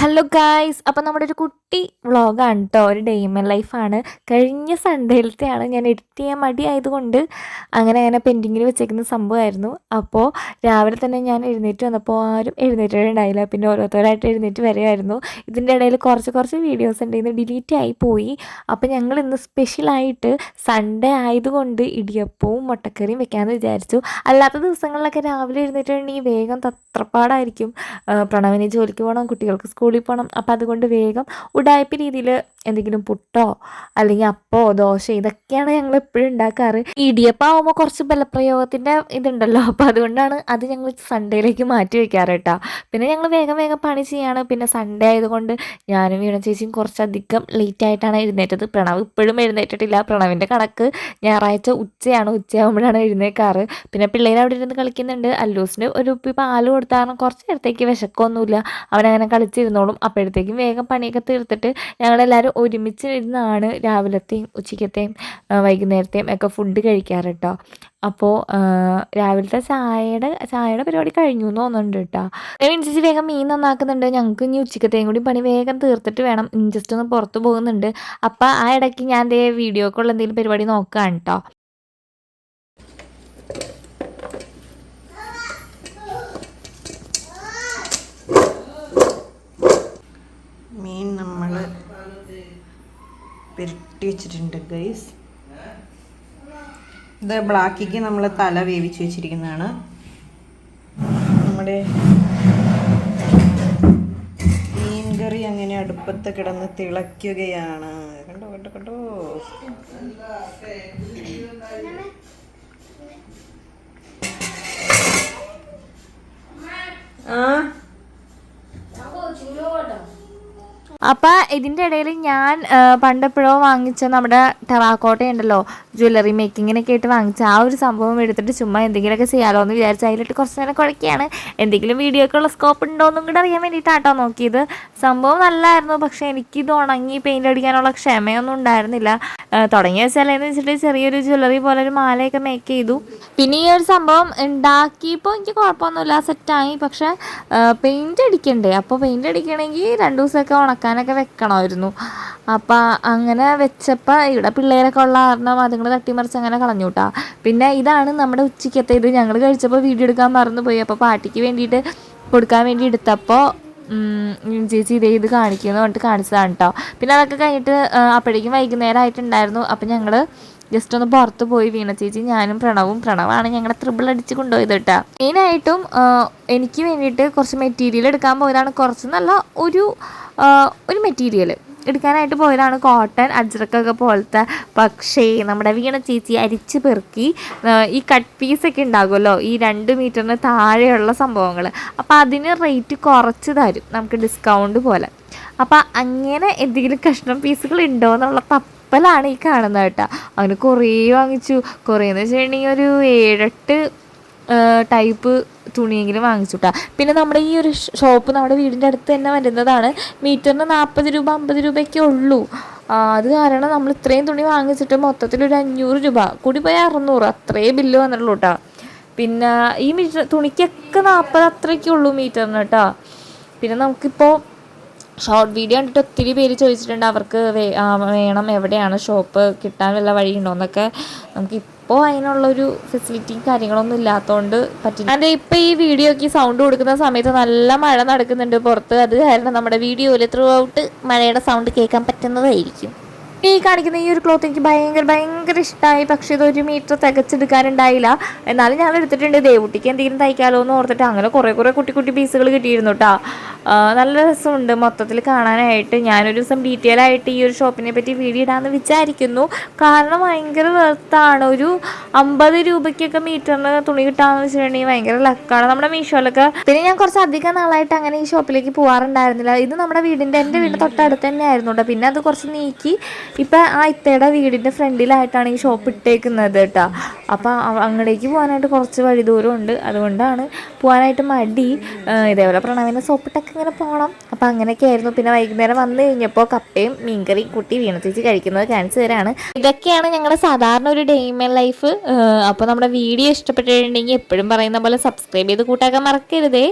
Hello guys അപ്പോൾ നമ്മുടെ ഒരു കുട്ടി വ്ളോഗാണ് കേട്ടോ ഒരു ഡേ ഇൻ ലൈഫാണ്. കഴിഞ്ഞ സൺഡേയിലത്തെയാണ് ഞാൻ എഡിറ്റ് ചെയ്യാൻ മടിയായതുകൊണ്ട് അങ്ങനെ അങ്ങനെ പെൻഡിങ്ങിൽ വെച്ചേക്കുന്ന സംഭവമായിരുന്നു. അപ്പോൾ രാവിലെ തന്നെ ഞാൻ എഴുന്നേറ്റ് വന്നപ്പോൾ ആരും എഴുന്നേറ്റിട്ടുണ്ടായില്ല പിന്നെ ഓരോരുത്തരായിട്ട് എഴുന്നേറ്റ് വരികയായിരുന്നു ഇതിന്റെ ഇടയിൽ കുറച്ച് കുറച്ച് വീഡിയോസ് ഉണ്ടായിരുന്നു ഡിലീറ്റ് ആയി പോയി. അപ്പോൾ ഞങ്ങൾ ഇന്ന് സ്പെഷ്യലായിട്ട് സൺഡേ ആയതുകൊണ്ട് ഇടിയപ്പവും മുട്ടക്കറിയും വെക്കാമെന്ന് വിചാരിച്ചു. അല്ലാത്ത ദിവസങ്ങളിലൊക്കെ രാവിലെ എഴുന്നേറ്റുണ്ടെങ്കിൽ വേഗം തത്രപ്പാടായിരിക്കും. പ്രണവിനെ ജോലിക്ക് പോകണം കുട്ടികൾക്ക് സ്കൂളിൽ പോകണം അപ്പോൾ അതുകൊണ്ട് വേഗം ഉടായ്പ രീതിയിൽ എന്തെങ്കിലും പുട്ടോ അല്ലെങ്കിൽ അപ്പോ ദോശ ഇതൊക്കെയാണ് ഞങ്ങൾ എപ്പോഴും ഉണ്ടാക്കാറ്. ഇടിയപ്പം ആവുമ്പോൾ കുറച്ച് ബലപ്രയോഗത്തിന്റെ ഇതുണ്ടല്ലോ. അപ്പോൾ അതുകൊണ്ടാണ് അത് ഞങ്ങൾ സൺഡേയിലേക്ക് മാറ്റി വെക്കാറ് കേട്ടോ. പിന്നെ ഞങ്ങൾ വേഗം വേഗം പണി ചെയ്യാണ്. പിന്നെ സൺഡേ ആയതുകൊണ്ട് ഞാനും വീണ ചേച്ചിയും കുറച്ചധികം ലേറ്റ് ആയിട്ടാണ് എഴുന്നേറ്റത്. പ്രണവ് ഇപ്പോഴും എഴുന്നേറ്റിട്ടില്ല. പ്രണവിന്റെ കണക്ക് ഞായറാഴ്ച ഉച്ചയാണ്. ഉച്ചയാകുമ്പോഴാണ് എഴുന്നേക്കാറ്. പിന്നെ പിള്ളേർ അവിടെ ഇരുന്ന് കളിക്കുന്നുണ്ട്. അല്ലൂസിന് ഒരു ഉപ്പി പാൽ കൊടുത്ത കാരണം കുറച്ച് നേരത്തേക്ക് വിശക്കൊന്നുമില്ല. അവനങ്ങനെ കളിച്ചിരുന്നോളും. അപ്പോഴത്തേക്കും വേഗം പണിയൊക്കെ തീർത്തിട്ട് ഞങ്ങളെല്ലാവരും ഒരുമിച്ച് ഇരുന്നാണ് രാവിലത്തെയും ഉച്ചയ്ക്കത്തെയും വൈകുന്നേരത്തെയും ഒക്കെ ഫുഡ് കഴിക്കാറ് കേട്ടോ അപ്പോൾ രാവിലത്തെ ചായയുടെ ചായയുടെ പരിപാടി കഴിഞ്ഞു എന്ന് തോന്നുന്നുണ്ട് കേട്ടോ ഇഞ്ചിച്ച് വേഗം മീൻ നന്നാക്കുന്നുണ്ട്. ഞങ്ങൾക്ക് ഇനി ഉച്ചക്കത്തെയും കൂടി പണി വേഗം തീർത്തിട്ട് വേണം. ജസ്റ്റ് ഒന്ന് പുറത്ത് പോകുന്നുണ്ട്. അപ്പം ആ ഇടയ്ക്ക് ഞാൻ ദേ വീഡിയോക്കുള്ള എന്തെങ്കിലും പരിപാടി നോക്കുകയാണ് കേട്ടോ മീൻ നമ്മൾ പുരട്ടി വെച്ചിട്ടുണ്ട് ഗൈസ് ഇത് ബ്ലാക്കിക്ക് നമ്മൾ തല വേവിച്ച് വെച്ചിരിക്കുന്നതാണ്. നമ്മുടെ മീൻ കറി അങ്ങനെ അടുപ്പത്ത് കിടന്ന് തിളയ്ക്കുകയാണ്. കണ്ടോ കണ്ടോ കണ്ടോ ആ അപ്പം ഇതിന്റെ ഇടയിൽ ഞാൻ പണ്ടെപ്പോഴോ വാങ്ങിച്ച നമ്മുടെ ടെറാക്കോട്ട ഉണ്ടല്ലോ ജ്വല്ലറി മേക്കിങ്ങിനൊക്കെ ആയിട്ട് വാങ്ങിച്ച ആ ഒരു സംഭവം എടുത്തിട്ട് ചുമ്മാ എന്തെങ്കിലുമൊക്കെ ചെയ്യാമല്ലോ എന്ന് വിചാരിച്ച് അതിലിട്ട് കുറച്ച് നേരം കുഴക്കുകയാണ്. എന്തെങ്കിലും വീഡിയോക്കുള്ള സ്കോപ്പ് ഉണ്ടോ എന്നും കൂടെ അറിയാൻ വേണ്ടിയിട്ടാട്ടോ നോക്കിയത്. സംഭവം നല്ലതായിരുന്നു പക്ഷേ എനിക്കിത് ഉണങ്ങി പെയിന്റ് അടിക്കാനുള്ള ക്ഷമയൊന്നും ഉണ്ടായിരുന്നില്ല. തുടങ്ങിയ വെച്ചാലെന്ന് വെച്ചിട്ട് ചെറിയൊരു ജ്വല്ലറി പോലെ ഒരു മാലയൊക്കെ മേക്ക് ചെയ്തു. പിന്നെ ഈ ഒരു സംഭവം ഉണ്ടാക്കിയപ്പോൾ എനിക്ക് കുഴപ്പമൊന്നുമില്ല സെറ്റായി. പക്ഷെ പെയിന്റ് അടിക്കണ്ടേ? അപ്പോൾ പെയിന്റ് അടിക്കണമെങ്കിൽ രണ്ട് ദിവസമൊക്കെ ഉണക്കാനൊക്കെ വെക്കണമായിരുന്നു. അപ്പം അങ്ങനെ വെച്ചപ്പോൾ ഇവിടെ പിള്ളേരൊക്കെ ഉള്ള കാരണം അതുങ്ങൾ തട്ടിമറിച്ച് അങ്ങനെ കളഞ്ഞു കേട്ടോ പിന്നെ ഇതാണ് നമ്മുടെ ഉച്ചയ്ക്കത്തെ ഇത്. ഞങ്ങൾ കഴിച്ചപ്പോൾ വീഡിയോ എടുക്കാൻ മറന്നുപോയി. അപ്പോൾ പാട്ടിക്ക് വേണ്ടിയിട്ട് കൊടുക്കാൻ വേണ്ടി എടുത്തപ്പോൾ ചേച്ചി ഇതേ ഇത് കാണിക്കുമെന്ന് പറഞ്ഞിട്ട് കാണിച്ചതാണ് കേട്ടോ പിന്നെ അതൊക്കെ കഴിഞ്ഞിട്ട് അപ്പോഴേക്കും വൈകുന്നേരം ആയിട്ടുണ്ടായിരുന്നു. അപ്പം ഞങ്ങൾ ജസ്റ്റ് ഒന്ന് പുറത്ത് പോയി വീണ ചേച്ചി. ഞാനും പ്രണവും. പ്രണവാണ് ഞങ്ങളെ ത്രിബിൾ അടിച്ച് കൊണ്ടുപോയത് കേട്ടോ മെയിനായിട്ടും എനിക്ക് വേണ്ടിയിട്ട് കുറച്ച് മെറ്റീരിയൽ എടുക്കാൻ പോയതാണ്. കുറച്ച് നല്ല ഒരു ഒരു മെറ്റീരിയൽ എടുക്കാനായിട്ട് പോയതാണ്. കോട്ടൺ അജ്രക്കൊക്കെ പോലത്തെ പക്ഷേ നമ്മുടെ വീണ ചേച്ചി അരിച്ച് പെറുക്കി ഈ കട്ട് പീസൊക്കെ ഉണ്ടാകുമല്ലോ ഈ രണ്ട് മീറ്ററിന് താഴെയുള്ള സംഭവങ്ങൾ. അപ്പോൾ അതിന് റേറ്റ് കുറച്ച് തരും നമുക്ക് ഡിസ്കൗണ്ട് പോലെ. അപ്പോൾ അങ്ങനെ എന്തെങ്കിലും കഷ്ണം പീസുകൾ ഉണ്ടോ എന്നുള്ള തപ്പലാണ് ഈ കാണുന്നത് കേട്ടോ. അങ്ങനെ കുറേ വാങ്ങിച്ചു. കുറേ എന്ന് വെച്ചിട്ടുണ്ടെങ്കിൽ ഒരു ഏഴെട്ട് ടൈപ്പ് തുണിയെങ്കിലും വാങ്ങിച്ചു കേട്ടോ പിന്നെ നമ്മുടെ ഈ ഒരു ഷോപ്പ് നമ്മുടെ വീടിന്റെ അടുത്ത് തന്നെ വരുന്നതാണ്. മീറ്ററിന് നാൽപ്പത് രൂപ അമ്പത് രൂപയൊക്കെ ഉള്ളൂ. അത് കാരണം നമ്മൾ ഇത്രയും തുണി വാങ്ങിച്ചിട്ട് മൊത്തത്തിൽ ഒരു അഞ്ഞൂറ് രൂപ. കൂടി പോയി അറുന്നൂറ്. അത്രേ ബില്ല് വന്നിട്ടുള്ളൂ കേട്ടോ പിന്നെ ഈ മീറ്റർ തുണിക്കൊക്കെ നാൽപ്പത് അത്രയ്ക്കേ ഉള്ളൂ മീറ്ററിന് കേട്ടോ പിന്നെ നമുക്കിപ്പോൾ ഷോർട്ട് വീഡിയോ കണ്ടിട്ട് ഒത്തിരി പേര് ചോദിച്ചിട്ടുണ്ട് അവർക്ക് വേണം എവിടെയാണ് ഷോപ്പ്? കിട്ടാൻ വല്ല വഴിയുണ്ടോ? എന്നൊക്കെ. നമുക്ക് ഇപ്പോൾ അതിനുള്ളൊരു ഫെസിലിറ്റിയും കാര്യങ്ങളൊന്നും ഇല്ലാത്തതുകൊണ്ട് പറ്റില്ല. അതെ ഇപ്പം ഈ വീഡിയോക്ക് സൗണ്ട് കൊടുക്കുന്ന സമയത്ത് നല്ല മഴ നടക്കുന്നുണ്ട് പുറത്ത്. അത് കാരണം നമ്മുടെ വീഡിയോയിൽ ത്രൂ ഔട്ട് മഴയുടെ സൗണ്ട് കേൾക്കാൻ പറ്റുന്നതായിരിക്കും. ഈ കാണിക്കുന്ന ഈ ഒരു ക്ലോത്ത് എനിക്ക് ഭയങ്കര ഭയങ്കര ഇഷ്ടമായി പക്ഷേ ഇത് ഒരു മീറ്റർ തികച്ചെടുക്കാനുണ്ടായില്ല. എന്നാലും ഞാൻ എടുത്തിട്ടുണ്ട്. ദേവുട്ടിക്ക് എന്തെങ്കിലും തയ്ക്കാലോ എന്ന് ഓർത്തിട്ട് അങ്ങനെ കുറേ കുറേ കുട്ടി കുട്ടി പീസുകൾ കിട്ടിയിരുന്നു കേട്ടോ നല്ല രസമുണ്ട് മൊത്തത്തിൽ കാണാനായിട്ട്. ഞാനൊരു ദിവസം ഡീറ്റെയിൽ ആയിട്ട് ഈ ഒരു ഷോപ്പിനെ പറ്റി വീഡിയോ ഇടാമെന്ന് വിചാരിക്കുന്നു. കാരണം ഭയങ്കര വെർത്താണ് ഒരു അമ്പത് രൂപയ്ക്കൊക്കെ മീറ്ററിന് തുണി കിട്ടാന്ന് വെച്ചിട്ടുണ്ടെങ്കിൽ ഭയങ്കര ലക്കാണ് നമ്മുടെ മീഷോയിലൊക്കെ പിന്നെ ഞാൻ കുറച്ച് അധികം നാളായിട്ട് അങ്ങനെ ഈ ഷോപ്പിലേക്ക് പോകാറുണ്ടായിരുന്നില്ല ഇത് നമ്മുടെ വീടിന്റെ എന്റെ വീടിന്റെ തൊട്ടടുത്ത് തന്നെ ആയിരുന്നു പിന്നെ അത് കുറച്ച് നീക്കി ഇപ്പം ആ ഇത്തയുടെ വീടിന്റെ ഫ്രണ്ടിലായിട്ടാണ് ഈ ഷോപ്പ് ഇട്ടേക്കുന്നത് കേട്ടോ അപ്പോൾ അങ്ങടേക്ക് പോകാനായിട്ട് കുറച്ച് വഴി ദൂരം ഉണ്ട് അതുകൊണ്ടാണ് പോകാനായിട്ട് മടി. ഇതേപോലെ പ്രണവിനെ സോപ്പിട്ടൊക്കെ ഇങ്ങനെ പോകണം അപ്പോൾ അങ്ങനെയൊക്കെ ആയിരുന്നു പിന്നെ വൈകുന്നേരം വന്നു കഴിഞ്ഞപ്പോൾ കപ്പയും മീൻകറി കുട്ടി വീണ. ചേച്ചി കഴിക്കുന്നത് കാണിച്ചു തരാണ്. ഇതൊക്കെയാണ് ഞങ്ങളുടെ സാധാരണ ഒരു ഡെയിമൻ ലൈഫ് അപ്പോൾ നമ്മുടെ വീഡിയോ ഇഷ്ടപ്പെട്ടിട്ടുണ്ടെങ്കിൽ എപ്പോഴും പറയുന്ന പോലെ സബ്സ്ക്രൈബ് ചെയ്ത് കൂട്ടാക്കാൻ മറക്കരുതേ.